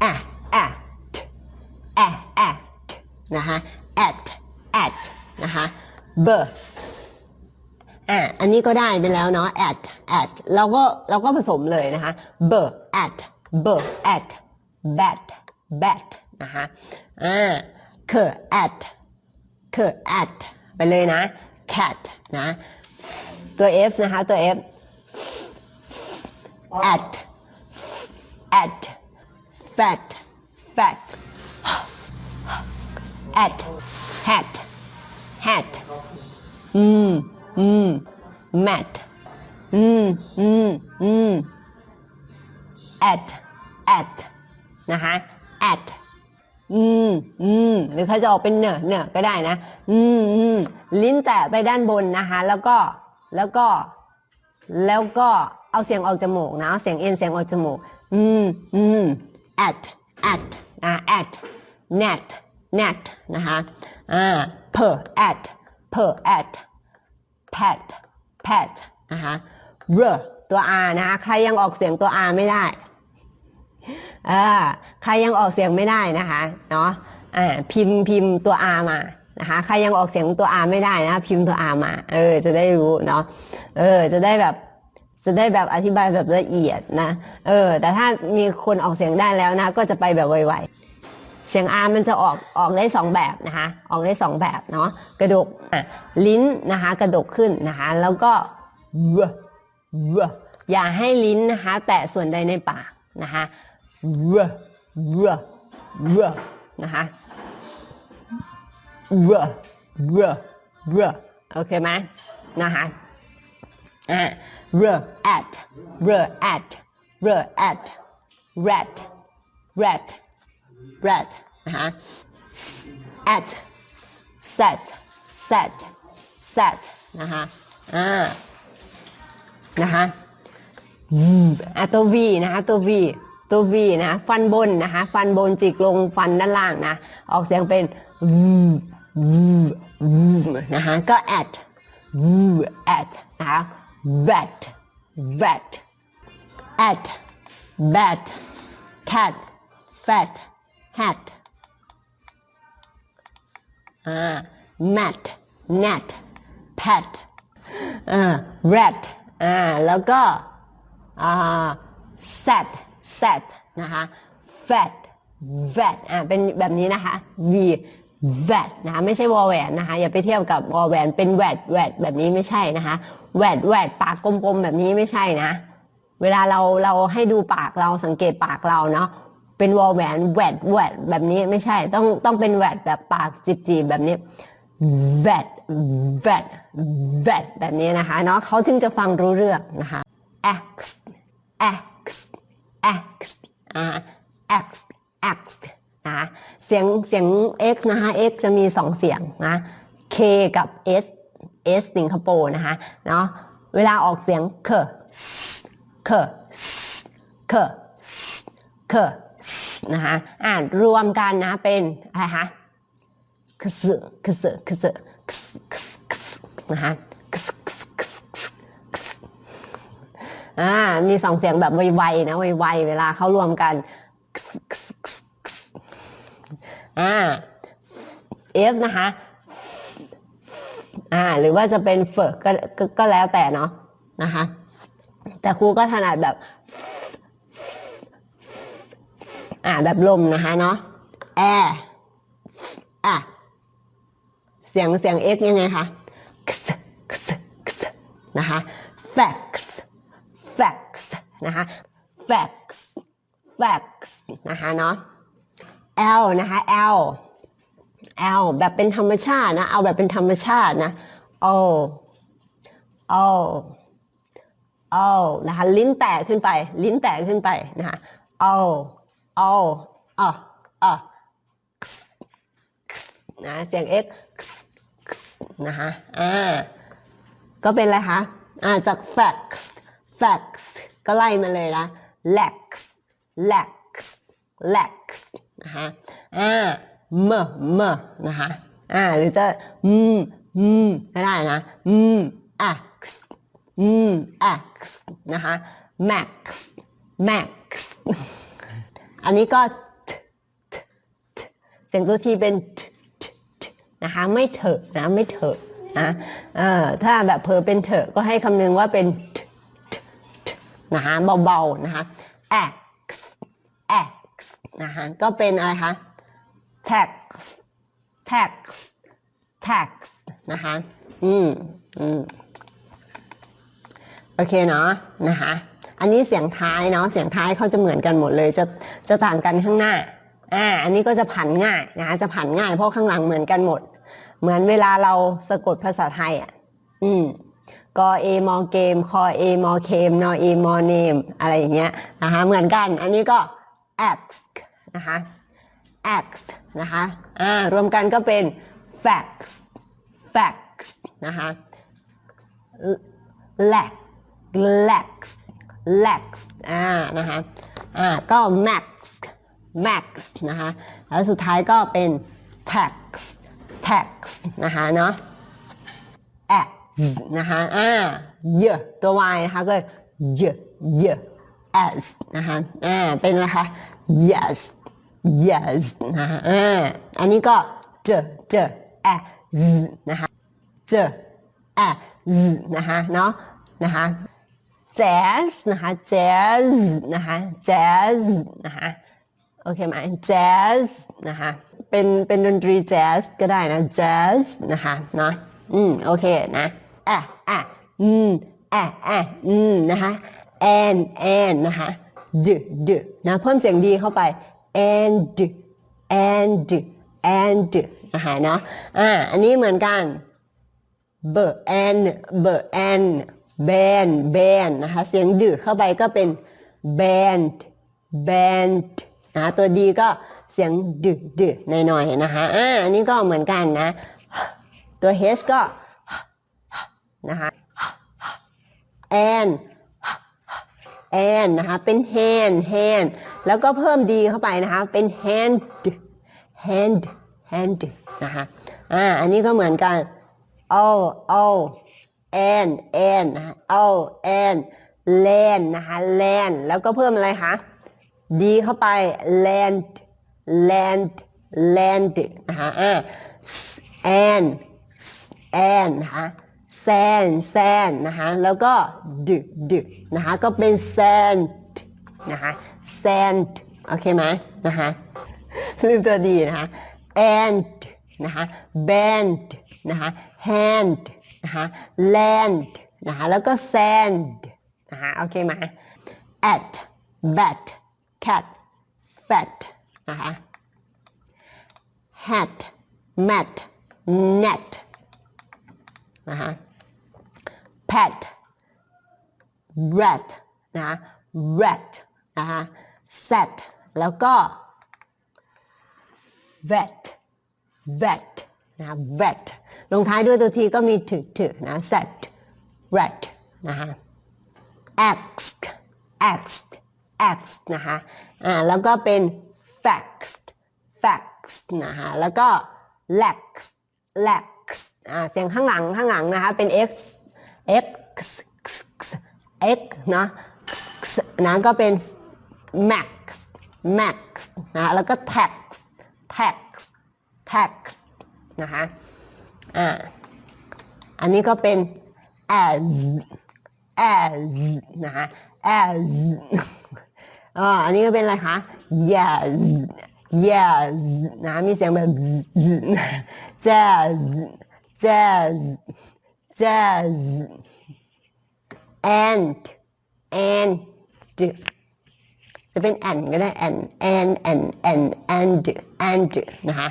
at at at at นะคะ at at นะคะ b อะอันนี้ก็ได้ไปแล้วเนาะ at at เราก็เราก็ผสมเลยนะคะ b at b at bat bat นะคะอ่า k at k at ไปเลยนะ cat นะ ตัว f นะคะ ตัว f at at fat fat at hat hat อืมอืม mat อืมอืมอืม at at นะคะ at อืมอืมหรือเขาจะออกเป็นเนอะเนอะก็ได้นะ อืมอืมลิ้นแตะไปด้านบนนะคะ แล้วก็แล้วก็ แล้วก็เอาเสียงออกจมูกนะเเสียงเอ็นเสียงออกจมูก อืมอืม at at นะ at net net นะคะอ่า per at per at pat pat นะคะ r ตัว r นะคะใครยังออกเสียงตัว r ไม่ได้อ่าใครยังออกเสียงไม่ได้นะคะเนาะอ่าพิมพ์พิมพ์ตัว r มานะคะใครยังออกเสียงตัว r ไม่ได้นะ พิมพ์ตัว r มา เออ จะได้รู้เนาะ เออ จะได้แบบ จะได้แบบอธิบายแบบละเอียดนะ เออ แต่ถ้ามีคนออกเสียงได้แล้วนะ ก็จะไปแบบไวๆ เสียง R มันจะออกออกได้สองแบบนะคะ ออกได้สองแบบเนาะ กระดกอะลิ้นนะคะ กระดกขึ้นนะคะ แล้วก็เววอย่าให้ลิ้นนะคะ แตะส่วนใดในปากนะคะเวเววนะคะเวเววโอเคไหมนะคะ อะ r at r at r at rat rat rat นะคะ at set set set นะคะอ่านะคะอะตัว v นะคะตัว v ตัว v นะคะฟันบนนะคะฟันบนจิกลงฟันด้านล่างนะ ออกเสียงเป็นนะคะก็ at at นะคะ vet vet at bat cat fat hat อ่า mat net pet อ่า rat อ่าแล้วก็อ่า set set นะคะ fat vet อ่าเป็นแบบนี้นะคะ v vet นะคะไม่ใช่วอแหวนนะคะอย่าไปเทียบกับวอแหวนเป็นแวดแวดแบบนี้ไม่ใช่นะคะ แหวดแหวดปากกลมๆแบบนี้ไม่ใช่นะ เวลาเราเราให้ดูปากเราสังเกตปากเราเนาะเป็นวอลแหวนแหวดแหวดแบบนี้ไม่ใช่ ต้องต้องเป็นแหวดแบบปากจีบๆแบบนี้แวดแวดแวดแบบนี้นะคะเนาะเขาถึงจะฟังรู้เรื่องนะคะ x x x อ่า x x นะเสียงเสียง x นะคะ x จะมีสองเสียงนะ k กับ s s สิงคโปร์นะคะเนาะเวลาออกเสียง k k k k นะคะอ่านรวมกันนะเป็นอะไรคะคสคสคสคสคสคสนะคะคสคสคสคสคสอ่ามีสองเสียงแบบไวๆนะไวๆเวลาเข้ารวมกันคสคสคสคสอ่า F นะคะ อ่าหรือว่าจะเป็นเฟอก็ก็ก็แล้วแต่เนาะนะคะ แต่ครูก็ถนัดแบบ อ่าแบบลมนะคะเนาะแออะเสียงเสียง x ยังไงคะนะคะ fax fax นะคะ fax fax นะคะเนาะ l นะคะ l L แบบเป็นธรรมชาตินะ เอาแบบเป็นธรรมชาตินะ O O O นะคะลิ้นแตะขึ้นไป ลิ้นแตะขึ้นไปนะคะ O O O O นะเสียง X นะคะอ่าก็เป็นอะไรคะอ่าจาก fax fax ก็ไล่มาเลยนะ lex lex lex นะคะอ่า เมเมนะคะอ่าหรือจะอืมอืมก็ได้นะอืม x อืม x นะคะ max max อันนี้ก็เสียงตัวทีเป็น t t t นะคะไม่เถอะนะไม่เถอะนะเอ่อถ้าแบบเพอเป็นเถอะก็ให้คำนึงว่าเป็น t t t นะคะเบาๆนะคะ x x นะคะก็เป็นอะไรคะ tax tax tax นะคะ อืม อืม โอเคเนาะ นะคะ อันนี้เสียงท้ายเนาะ เสียงท้ายเขาจะเหมือนกันหมดเลย จะ จะต่างกันข้างหน้า อ่า อันนี้ก็จะผันง่ายนะคะ จะผันง่ายเพราะข้างหลังเหมือนกันหมด เหมือนเวลาเราสะกดภาษาไทยอะ อืมกอเอมอเกม คอเอมอเคม นอเอมอเนม อะไรอย่างเงี้ยนะคะ เหมือนกัน อันนี้ก็ x นะคะ x นะคะอ่ารวมกันก็เป็น facts facts นะคะ lex lex lex อ่านะคะอ่าก็ max max นะคะแล้วสุดท้ายก็เป็น tax tax นะคะเนาะ x นะคะอ่าเยอะตัว y นะคะก็เยอะเยอะ s นะคะอ่าเป็นอะไรคะ yes yes นะคะอันนี้ก็เจอเจอ s นะคะเจอ s นะคะเนาะนะคะ jazz นะคะ jazz นะคะ jazz นะคะโอเคไหม jazz นะคะเป็นเป็นดนตรี jazz ก็ได้นะ jazz นะคะเนาะอืมโอเคนะอะอะอืมอะอะอืมนะคะ and and นะคะ d d นะเพิ่มเสียงดีเข้าไป and and and นะคะเนาะอ่าอันนี้เหมือนกันเบอร์แอนเบอร์แอนแบนแบนนะคะเสียงดื้อเข้าไปก็เป็นแบนแบนนะคะตัวดีก็เสียงดื้อดือหน่อยๆนะคะอ่าอันนี้ก็เหมือนกันนะ ตัว H ก็นะคะแอน แอนนะคะ เป็น hand hand แล้วก็เพิ่มดีเข้าไปนะคะ เป็น hand hand hand นะคะอ่าอันนี้ก็เหมือนกัน all all and and นะคะ all and land นะคะ land แล้วก็เพิ่มอะไรคะดีเข้าไป land land land นะคะอ่า and and นะคะ sand sand นะคะแล้วก็ดดนะคะก็เป็น sand นะคะ sand โอเคไหมนะคะลืมตัวดีนะคะ and นะคะ band นะคะ hand นะคะ land นะคะแล้วก็ sand นะคะโอเคไหม at bat cat fat นะคะ hat mat net นะคะ pet rat นะ rat นะคะ set แล้วก็ vet vet นะ vet ลงท้ายด้วยตัวทีก็มีถึกถึนะ set rat นะคะ x x x นะคะอ่าแล้วก็เป็น fax fax นะคะแล้วก็ lex lex อ่าเสียงข้างหลังข้างหลังนะคะเป็น x x x นะนะก็เป็น max max นะแล้วก็ tax tax tax นะคะอ่าอันนี้ก็เป็น as as นะคะ as อ่าอันนี้ก็เป็นอะไรคะ yes yes นะมีเสียงแบบ jazz jazz jazz and and จะเป็น and ก็ได้ and and and and and and นะคะ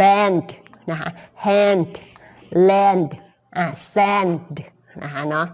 band นะคะ hand land อ่ะ sand นะคะเนาะ